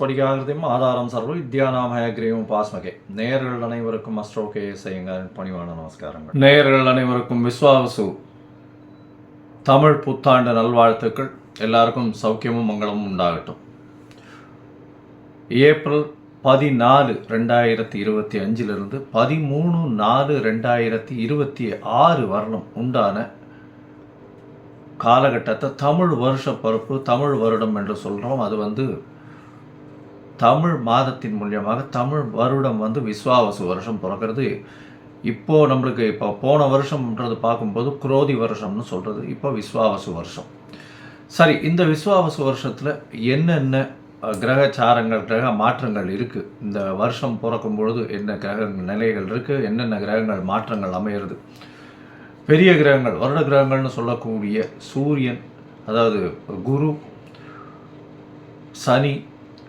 ஞானானந்தமயம் தேவம் நிர்மலஸ்படிகாகிருதியும் ஆதாரம் சர்வ வித்யானாமயக்ரீவம் பாஸ்மகே. நேயர்கள் அனைவருக்கும் அஸ்ட்ரோகே செய்யுங்கள் பணிவான நமஸ்காரங்கள். நேயர்கள் அனைவருக்கும் விஸ்வாவசு. தமிழ் புத்தாண்டு நல்வாழ்த்துக்கள். எல்லாருக்கும் சௌக்கியமும் மங்களமும் உண்டாகட்டும். ஏப்ரல் பதினாலு ரெண்டாயிரத்தி இருபத்தி அஞ்சிலிருந்து பதிமூணு நாலு ரெண்டாயிரத்தி இருபத்தி ஆறு வருடம் உண்டான காலகட்டத்தை தமிழ் வருஷ பருப்பு தமிழ் வருடம் என்று சொல்கிறோம் அது வந்து தமிழ் மாதத்தின் மூலியமாக தமிழ் வருடம் வந்து விஸ்வாவசு வருஷம் பிறக்கிறது. இப்போது நம்மளுக்கு இப்போ போன வருஷம்ன்றது பார்க்கும்போது குரோதி வருஷம்னு சொல்கிறது இப்போ விஸ்வாவசு வருஷம். சரி இந்த விஸ்வாவசு வருஷத்தில் என்னென்ன கிரகச்சாரங்கள் கிரக மாற்றங்கள் இருக்குது இந்த வருஷம் பிறக்கும் பொழுது என்ன கிரக நிலைகள் இருக்குது என்னென்ன கிரகங்கள் மாற்றங்கள் அமையிறது? பெரிய கிரகங்கள் வருட கிரகங்கள்னு சொல்லக்கூடிய சூரியன் அதாவது குரு சனி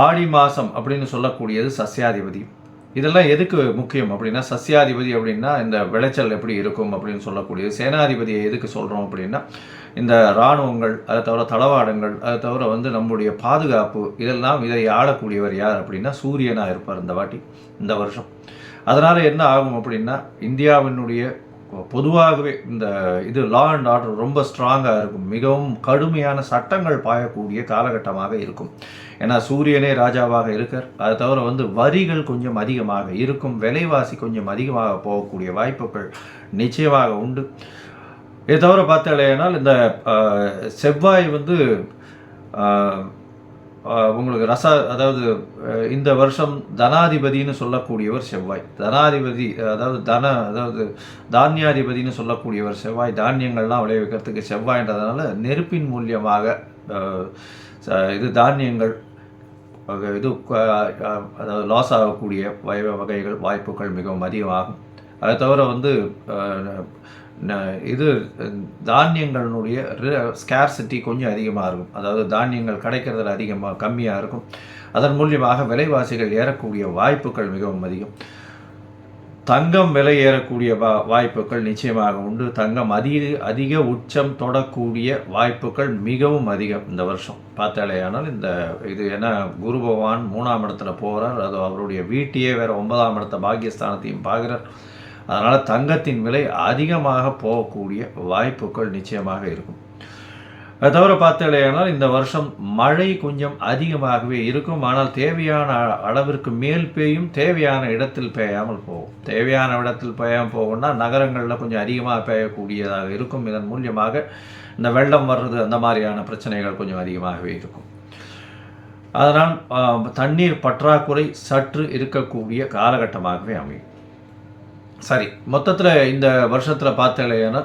ஆடி மாதம் அப்படின்னு சொல்லக்கூடியது சஸ்யாதிபதி இதெல்லாம் எதுக்கு முக்கியம் அப்படின்னா சஸ்யாதிபதி அப்படின்னா இந்த விளைச்சல் எப்படி இருக்கும் அப்படின்னு சொல்லக்கூடியது. சேனாதிபதியை எதுக்கு சொல்கிறோம் அப்படின்னா இந்த இராணுவங்கள் அதை தவிர தளவாடங்கள் அதை தவிர வந்து நம்முடைய பாதுகாப்பு இதெல்லாம் இதை ஆளக்கூடியவர் யார் அப்படின்னா சூரியனாக இருப்பார் இந்த வாட்டி இந்த வருஷம். அதனால் என்ன ஆகும் அப்படின்னா இந்தியாவினுடைய பொதுவாகவே இந்த இது லா அண்ட் ஆர்டர் ரொம்ப ஸ்ட்ராங்காக இருக்கும். மிகவும் கடுமையான சட்டங்கள் பாயக்கூடிய காலகட்டமாக இருக்கும். ஏன்னா சூரியனே ராஜாவாக இருக்கார். அதை தவிர வந்து வரிகள் கொஞ்சம் அதிகமாக இருக்கும். விலைவாசி கொஞ்சம் அதிகமாக போகக்கூடிய வாய்ப்புகள் நிச்சயமாக உண்டு. இதை தவிர பார்த்தாலேனால் இந்த செவ்வாய் வந்து உங்களுக்கு ரச அதாவது இந்த வருஷம் தனாதிபதின்னு சொல்லக்கூடியவர் செவ்வாய். தனாதிபதி அதாவது தன அதாவது தானியாதிபதின்னு சொல்லக்கூடியவர் செவ்வாய். தானியங்கள்லாம் விளைவிக்கிறதுக்கு செவ்வாய்ன்றதுனால நெருப்பின் மூலியமாக இது தானியங்கள் இது அதாவது லாஸ் ஆகக்கூடிய வய வகைகள் வாய்ப்புகள் மிகவும் அதிகமாகும். அதை தவிர வந்து இது தானியங்களினுடைய ஸ்கேர்சிட்டி கொஞ்சம் அதிகமாக இருக்கும். அதாவது தானியங்கள் கிடைக்கிறதுல அதிகமாக கம்மியாக இருக்கும். அதன் மூலியமாக விலைவாசிகள் ஏறக்கூடிய வாய்ப்புகள் மிகவும் அதிகம். தங்கம் விலை ஏறக்கூடிய வா வாய்ப்புகள் நிச்சயமாக உண்டு. தங்கம் அதிக அதிக உச்சம் தொடக்கூடிய வாய்ப்புகள் மிகவும் அதிகம் இந்த வருஷம். பார்த்தாலேயானால் இந்த இது என்ன குரு பகவான் மூணாம் இடத்துல போகிறார் அது அவருடைய வீட்டையே வேறு ஒன்பதாம் இடத்த பாக்கியஸ்தானத்தையும் பார்க்குறார். அதனால் தங்கத்தின் விலை அதிகமாக போகக்கூடிய வாய்ப்புகள் நிச்சயமாக இருக்கும். அது தவிர பார்த்தீங்கன்னா இந்த வருஷம் மழை கொஞ்சம் அதிகமாகவே இருக்கும். ஆனால் தேவையான அ- அளவிற்கு மேல் பெய்யும் தேவையான இடத்தில் பெய்யாமல் போகும். தேவையான இடத்தில் பெய்யாமல் போகும்னா நகரங்களில் கொஞ்சம் அதிகமாக பெய்யக்கூடியதாக இருக்கும். இதன் மூலியமாக இந்த வெள்ளம் வர்றது அந்த மாதிரியான பிரச்சனைகள் கொஞ்சம் அதிகமாகவே இருக்கும். அதனால் தண்ணீர் பற்றாக்குறை சற்று இருக்கக்கூடிய காலகட்டமாகவே அமையும். சரி மொத்தத்தில் இந்த வருஷத்தில் பார்த்தீங்கன்னா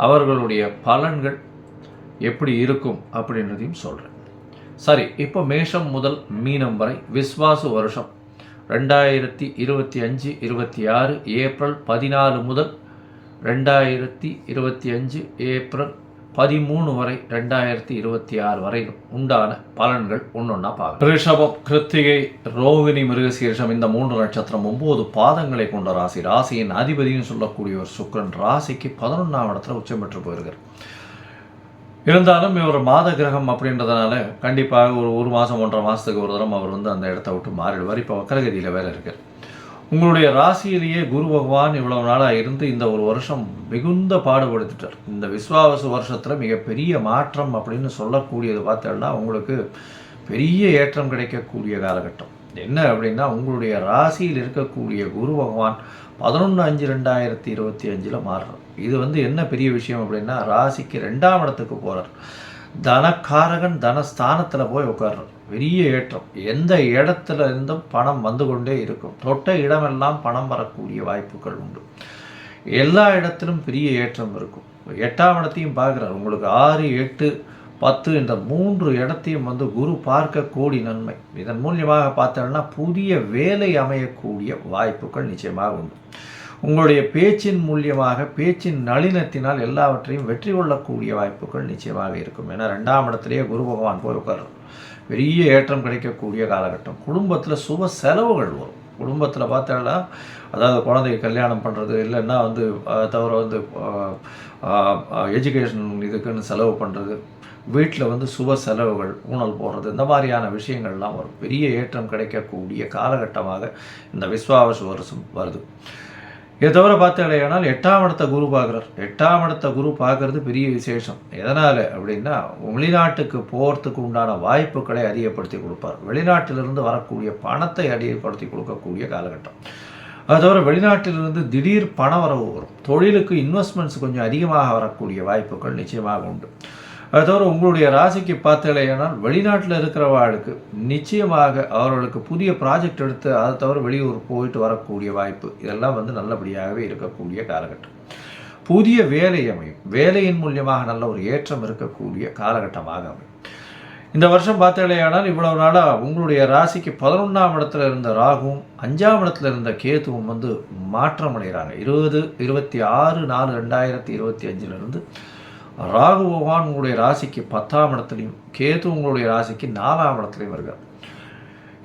அவர்களுடைய பலன்கள் எப்படி இருக்கும் அப்படின்றதையும் சொல்கிறேன் சரி இப்போ மேஷம் முதல் மீனம் வரை விஸ்வாசு வருஷம் ரெண்டாயிரத்தி இருபத்தி அஞ்சு இருபத்தி ஆறு ஏப்ரல் பதினாலு முதல் ரெண்டாயிரத்தி இருபத்தி அஞ்சு ஏப்ரல் பதிமூணு வரை ரெண்டாயிரத்தி இருபத்தி ஆறு வரை உண்டான பலன்கள் ஒன்றொன்னா பார்க்கலாம் ரிஷபம் கிருத்திகை ரோகிணி மிருகசீரிஷம் இந்த மூன்று நட்சத்திரம் ஒன்பது பாதங்களை கொண்ட ராசி. ராசியின் அதிபதியும் சொல்லக்கூடிய ஒரு சுக்கிரன் ராசிக்கு பதினொன்றாம் இடத்துல உச்சம் பெற்று போயிருக்கார். இருந்தாலும் இவர் மாத கிரகம் அப்படின்றதுனால கண்டிப்பாக ஒரு ஒரு மாதம் ஒன்றரை மாதத்துக்கு ஒரு தரம் அவர் வந்து அந்த இடத்த விட்டு மாறிடுவார். இப்போ வக்கரகதியில் வேலை இருக்கார். உங்களுடைய ராசியிலேயே குரு பகவான் இவ்வளவு நாளாக இருந்து இந்த ஒரு வருஷம் மிகுந்த பாடுபடுத்திட்டார். இந்த விஸ்வாவசு வருஷத்தில் மிகப்பெரிய மாற்றம் அப்படின்னு சொல்லக்கூடியது பார்த்தோம்னா உங்களுக்கு பெரிய ஏற்றம் கிடைக்கக்கூடிய காலகட்டம். என்ன அப்படின்னா உங்களுடைய ராசியில் இருக்கக்கூடிய குரு பகவான் பதினொன்று அஞ்சு ரெண்டாயிரத்தி இருபத்தி அஞ்சில் மாறுறார். இது வந்து என்ன பெரிய விஷயம் அப்படின்னா ராசிக்கு ரெண்டாம் இடத்துக்கு போகிறார் தனக்காரகன் தனஸ்தானத்தில் போய் உட்கார்றார் பெரிய ஏற்றம். எந்த இடத்துல இருந்தும் பணம் வந்து கொண்டே இருக்கும். தொட்ட இடமெல்லாம் பணம் வரக்கூடிய வாய்ப்புகள் உண்டு. எல்லா இடத்திலும் பெரிய ஏற்றம் இருக்கும். எட்டாம் இடத்தையும் பார்க்குறாரு. உங்களுக்கு ஆறு எட்டு பத்து என்ற மூன்று இடத்தையும் வந்து குரு பார்க்கக்கூடிய நன்மை. இதன் மூலியமாக பார்த்தோம்னா புதிய வேலை அமையக்கூடிய வாய்ப்புகள் நிச்சயமாக உண்டு. உங்களுடைய பேச்சின் மூலியமாக பேச்சின் நளினத்தினால் எல்லாவற்றையும் வெற்றி கொள்ளக்கூடிய வாய்ப்புகள் நிச்சயமாக இருக்கும். ஏன்னா ரெண்டாம் இடத்துலேயே குரு பகவான் போய் உட்கார்றார் பெரிய ஏற்றம் கிடைக்கக்கூடிய காலகட்டம். குடும்பத்தில் சுப செலவுகள் வரும். குடும்பத்தில் பார்த்தோம்னா அதாவது குழந்தைய கல்யாணம் பண்ணுறது இல்லைன்னா வந்து தவிர வந்து எஜுகேஷன் இதுக்குன்னு செலவு பண்ணுறது வீட்டில் வந்து சுப செலவுகள் ஊழல் போடுறது இந்த மாதிரியான விஷயங்கள்லாம் வரும். பெரிய ஏற்றம் கிடைக்கக்கூடிய காலகட்டமாக இந்த விஸ்வாவச வருஷம் வருது. இதை தவிர இல்லையானால் எட்டாம் இடத்த குரு பார்க்குறார். எட்டாம் இடத்த குரு பார்க்கறது பெரிய விசேஷம். எதனால் அப்படின்னா வெளிநாட்டுக்கு போகிறதுக்கு உண்டான வாய்ப்புகளை அதிகப்படுத்தி கொடுப்பார். வெளிநாட்டிலிருந்து வரக்கூடிய பணத்தை அதிகப்படுத்தி கொடுக்கக்கூடிய காலகட்டம். அது தவிர வெளிநாட்டிலிருந்து திடீர் பண வரவு வரும். தொழிலுக்கு இன்வெஸ்ட்மெண்ட்ஸ் கொஞ்சம் அதிகமாக வரக்கூடிய வாய்ப்புகள் நிச்சயமாக உண்டு. அது தவிர உங்களுடைய ராசிக்கு பார்த்தலையானால் வெளிநாட்டில் இருக்கிறவாளுக்கு நிச்சயமாக அவர்களுக்கு புதிய ப்ராஜெக்ட் எடுத்து அதை தவிர வெளியூர் போயிட்டு வரக்கூடிய வாய்ப்பு இதெல்லாம் வந்து நல்லபடியாகவே இருக்கக்கூடிய காலகட்டம். புதிய வேலை அமையும். வேலையின் மூலியமாக நல்ல ஒரு ஏற்றம் இருக்கக்கூடிய காலகட்டமாக அமையும். இந்த வருஷம் பார்த்தலையானால் இவ்வளவு நாளாக உங்களுடைய ராசிக்கு பதினொன்றாம் இடத்துல இருந்த ராகுவும் அஞ்சாம் இடத்துல இருந்த கேதுவும் வந்து மாற்றம் அடைகிறாங்க இருபது இருபத்தி ஆறு நாலு ரெண்டாயிரத்தி இருபத்தி அஞ்சிலிருந்து ராகு பகவான் உங்களுடைய ராசிக்கு பத்தாம் இடத்துலையும் கேது உங்களுடைய ராசிக்கு நாலாம் இடத்துலையும் வருகிறார்.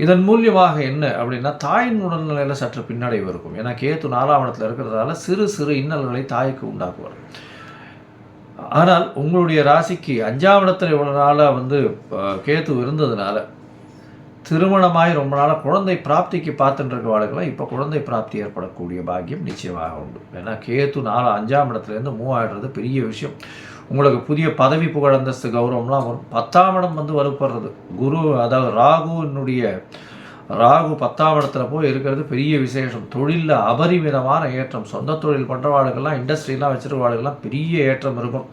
இதன் மூலியமாக என்ன அப்படின்னா தாயின் உடல்நிலையில் சற்று பின்னடைவு இருக்கும். ஏன்னா கேத்து நாலாம் இடத்துல இருக்கிறதால சிறு சிறு இன்னல்களை தாய்க்கு உண்டாக்குவார். ஆனால் உங்களுடைய ராசிக்கு அஞ்சாம் இடத்துல இவ்வளோ நாளாக வந்து கேத்து இருந்ததுனால திருமணமாய் ரொம்ப நாளாக குழந்தை பிராப்திக்கு பார்த்துட்டு இருக்க இப்போ குழந்தை பிராப்தி ஏற்படக்கூடிய பாக்கியம் நிச்சயமாக உண்டு. ஏன்னா கேத்து நாலு அஞ்சாம் இடத்துலேருந்து மூவ் ஆகிடுறது பெரிய விஷயம். உங்களுக்கு புதிய பதவி புகழந்தஸ்து கௌரவம்லாம் வரும். பத்தாம் இடம் வந்து வலுப்படுறது. குரு அதாவது ராகுனுடைய ராகு பத்தாம் இடத்துல போய் இருக்கிறது பெரிய விசேஷம். தொழிலில் அபரிமிதமான ஏற்றம். சொந்த தொழில் பண்ணுறவாளுக்கெல்லாம் இண்டஸ்ட்ரிலாம் வச்சுருவாளுக்கெல்லாம் பெரிய ஏற்றம் இருக்கும்.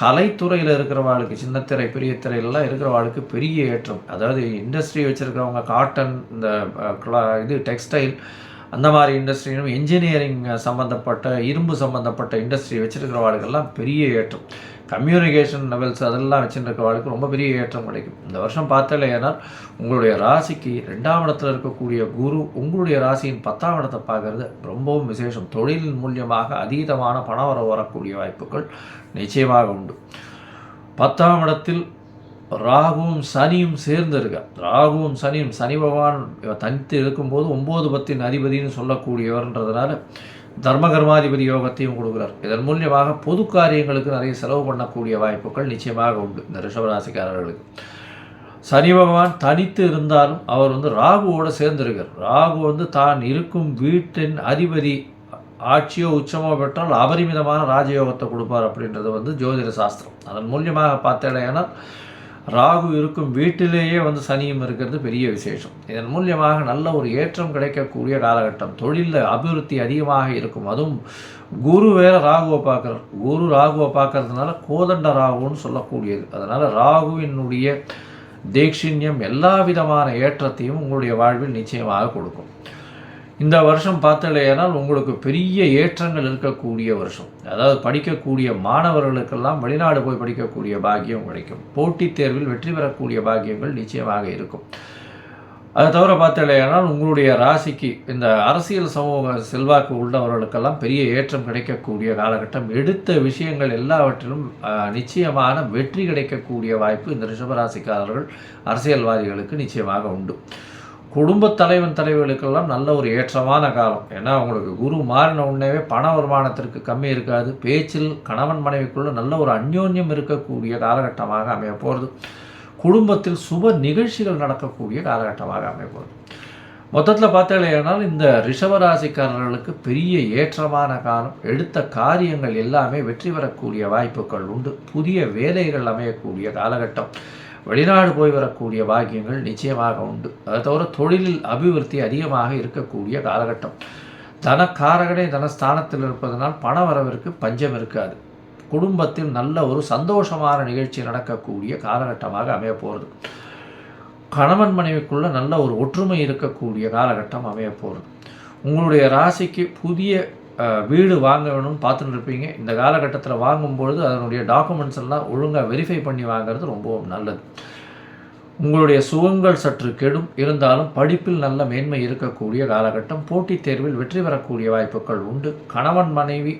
கலைத்துறையில் இருக்கிறவாளுக்கு சின்னத்திரை பெரிய திரையிலலாம் இருக்கிறவாளுக்கு பெரிய ஏற்றம். அதாவது இண்டஸ்ட்ரி வச்சுருக்கிறவங்க காட்டன் இந்த இது டெக்ஸ்டைல் அந்த மாதிரி இண்டஸ்ட்ரியும் இன்ஜினியரிங் சம்மந்தப்பட்ட இரும்பு சம்மந்தப்பட்ட இண்டஸ்ட்ரி வச்சுருக்கிறவாளுக்கெல்லாம் பெரிய ஏற்றம். கம்யூனிகேஷன் லெவல்ஸ் அதெல்லாம் வச்சுருக்கிறவாளுக்கு ரொம்ப பெரிய ஏற்றம் கிடைக்கும். இந்த வருஷம் பார்த்தல ஏன்னால் உங்களுடைய ராசிக்கு ரெண்டாம் இடத்துல இருக்கக்கூடிய குரு உங்களுடைய ராசியின் பத்தாம் இடத்தை பார்க்கறது ரொம்பவும் விசேஷம். தொழில் மூலியமாக அதீதமான பணம் வர வரக்கூடிய வாய்ப்புகள் நிச்சயமாக உண்டு. பத்தாம் இடத்தில் ராகுவும் சனியும் சேர்ந்திருக்க. ராகுவும் சனியும் சனி பகவான் தனித்து இருக்கும்போது ஒம்பது பத்தின் அதிபதினு சொல்லக்கூடியவர்ன்றதுனால தர்ம கர்மாதிபதி யோகத்தையும் கொடுக்குறார். இதன் மூலியமாக பொது காரியங்களுக்கு நிறைய செலவு பண்ணக்கூடிய வாய்ப்புகள் நிச்சயமாக உண்டு இந்த ரிஷபராசிக்காரர்களுக்கு. சனி பகவான் தனித்து இருந்தாலும் அவர் வந்து ராகுவோடு சேர்ந்திருக்கார். ராகு வந்து தான் இருக்கும் வீட்டின் அதிபதி ஆட்சியோ உச்சமோ பெற்றால் அபரிமிதமான ராஜயோகத்தை கொடுப்பார் அப்படின்றது வந்து ஜோதிட சாஸ்திரம். அதன் மூலியமாக பார்த்தேன்னா ராகு இருக்கும் வீட்டிலேயே வந்து சனியும் இருக்கிறது பெரிய விசேஷம். இதன் மூலியமாக நல்ல ஒரு ஏற்றம் கிடைக்கக்கூடிய காலகட்டம். தொழிலில் அபிவிருத்தி அதிகமாக இருக்கும். அதுவும் குரு வேற ராகுவை பார்க்குறார். குரு ராகுவை பார்க்கறதுனால கோதண்ட ராகுன்னு சொல்லக்கூடியது. அதனால் ராகுவினுடைய தேக்ஷிண்யம் எல்லா விதமான ஏற்றத்தையும் உங்களுடைய வாழ்வில் நிச்சயமாக கொடுக்கும். இந்த வருஷம் பார்த்தலையானால் உங்களுக்கு பெரிய ஏற்றங்கள் இருக்கக்கூடிய வருஷம். அதாவது படிக்கக்கூடிய மாணவர்களுக்கெல்லாம் வெளிநாடு போய் படிக்கக்கூடிய பாக்கியம் கிடைக்கும். போட்டித் தேர்வில் வெற்றி பெறக்கூடிய பாக்கியங்கள் நிச்சயமாக இருக்கும். அதை தவிர பார்த்தலையானால் உங்களுடைய ராசிக்கு இந்த அரசியல் சமூக செல்வாக்கு உள்ளவர்களுக்கெல்லாம் பெரிய ஏற்றம் கிடைக்கக்கூடிய காலகட்டம். எடுத்த விஷயங்கள் எல்லாவற்றிலும் நிச்சயமான வெற்றி கிடைக்கக்கூடிய வாய்ப்பு இந்த ரிஷபராசிக்காரர்கள் அரசியல்வாதிகளுக்கு நிச்சயமாக உண்டு. குடும்பத் தலைவன் தலைவர்களுக்கெல்லாம் நல்ல ஒரு ஏற்றமான காலம். ஏன்னா அவங்களுக்கு குரு மாறின உடனேவே பண வருமானத்திற்கு கம்மி இருக்காது. பேச்சில் கணவன் மனைவிக்குள்ள நல்ல ஒரு அந்யோன்யம் இருக்கக்கூடிய காலகட்டமாக அமைய போகிறது குடும்பத்தில் சுப நிகழ்ச்சிகள் நடக்கக்கூடிய காலகட்டமாக அமைய போகிறது மொத்தத்தில் பார்த்தீங்கன்னா இந்த ரிஷபராசிக்காரர்களுக்கு பெரிய ஏற்றமான காலம். எடுத்த காரியங்கள் எல்லாமே வெற்றி பெறக்கூடிய வாய்ப்புகள் உண்டு. புதிய வேலைகள் அமையக்கூடிய காலகட்டம். வெளிநாடு போய் வரக்கூடிய பாக்கியங்கள் நிச்சயமாக உண்டு. அதை தவிர தொழிலில் அபிவிருத்தி அதிகமாக இருக்கக்கூடிய காலகட்டம். தனக்காரகனே தனஸ்தானத்தில் இருப்பதனால் பண வரவிற்கு பஞ்சம் இருக்காது. குடும்பத்தில் நல்ல ஒரு சந்தோஷமான நிகழ்ச்சி நடக்கக்கூடிய காலகட்டமாக அமைய போகிறது கணவன் மனைவிக்குள்ள நல்ல ஒரு ஒற்றுமை இருக்கக்கூடிய காலகட்டம் அமைய போகிறது உங்களுடைய ராசிக்கு புதிய வீடு வாங்க வேணும்னு பார்த்துட்டு இருப்பீங்க இந்த காலகட்டத்தில் வாங்கும்பொழுது அதனுடைய டாக்குமெண்ட்ஸ் எல்லாம் ஒழுங்காக வெரிஃபை பண்ணி வாங்குறது ரொம்பவும் நல்லது. உங்களுடைய சுகங்கள் சற்று கெடும். இருந்தாலும் படிப்பில் நல்ல மேன்மை இருக்கக்கூடிய காலகட்டம் போட்டித் தேர்வில் வெற்றி பெறக்கூடிய வாய்ப்புகள் உண்டு. கணவன் மனைவி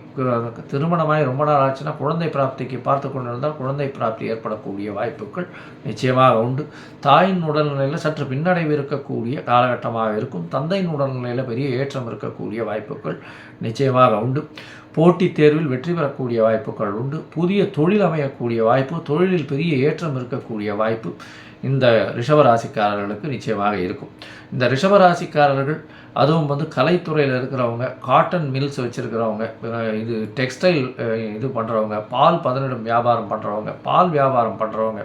திருமணமாய் ரொம்ப நாள் ஆச்சுன்னா குழந்தை பிராப்திக்கு பார்த்து கொண்டிருந்தால் குழந்தை பிராப்தி ஏற்படக்கூடிய வாய்ப்புகள் நிச்சயமாக உண்டு. தாயின் உடல்நிலையில் சற்று பின்னடைவு இருக்கக்கூடிய காலகட்டமாக இருக்கும். தந்தையின் உடல்நிலையில் பெரிய ஏற்றம் இருக்கக்கூடிய வாய்ப்புகள் நிச்சயமாக உண்டு. போட்டித் தேர்வில் வெற்றி பெறக்கூடிய வாய்ப்புகள் உண்டு. புதிய தொழில் அமையக்கூடிய வாய்ப்பு தொழிலில் பெரிய ஏற்றம் இருக்கக்கூடிய வாய்ப்பு இந்த ரிஷபராசிக்காரர்களுக்கு நிச்சயமாக இருக்கும். இந்த ரிஷபராசிக்காரர்கள் அதுவும் வந்து கலைத்துறையில் இருக்கிறவங்க காட்டன் மில்ஸ் வச்சுருக்கிறவங்க இது டெக்ஸ்டைல் இது பண்ணுறவங்க பால் பதனிடும் வியாபாரம் பண்ணுறவங்க பால் வியாபாரம் பண்ணுறவங்க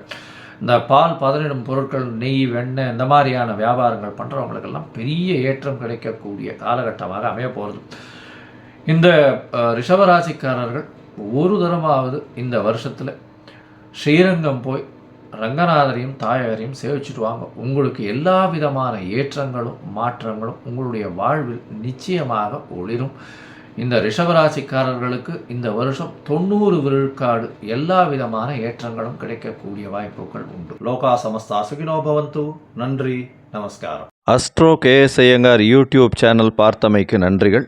இந்த பால் பதனிடும் பொருட்கள் நெய் வெண்ணெய் இந்த மாதிரியான வியாபாரங்கள் பண்ணுறவங்களுக்கெல்லாம் பெரிய ஏற்றம் கிடைக்கக்கூடிய காலகட்டமாக அமைய போகிறது இந்த ரிஷபராசிக்காரர்கள் ஒரு தரமாவது இந்த வருஷத்தில் ஸ்ரீரங்கம் போய் ரங்கநாதரையும் தாயாரையும் சேவிச்சுட்டு வாங்க. உங்களுக்கு எல்லா விதமான ஏற்றங்களும் மாற்றங்களும் உங்களுடைய வாழ்வில் நிச்சயமாக ஒளிரும். இந்த ரிஷபராசிக்காரர்களுக்கு இந்த வருஷம் தொண்ணூறு விழுக்காடு எல்லா விதமான ஏற்றங்களும் கிடைக்கக்கூடிய வாய்ப்புகள் உண்டு. லோகா சமஸ்தா சுகினோ பவந்து. நன்றி நமஸ்காரம். Astro KS Iyengar YouTube channel பார்த்தமைக்கு நன்றிகள்.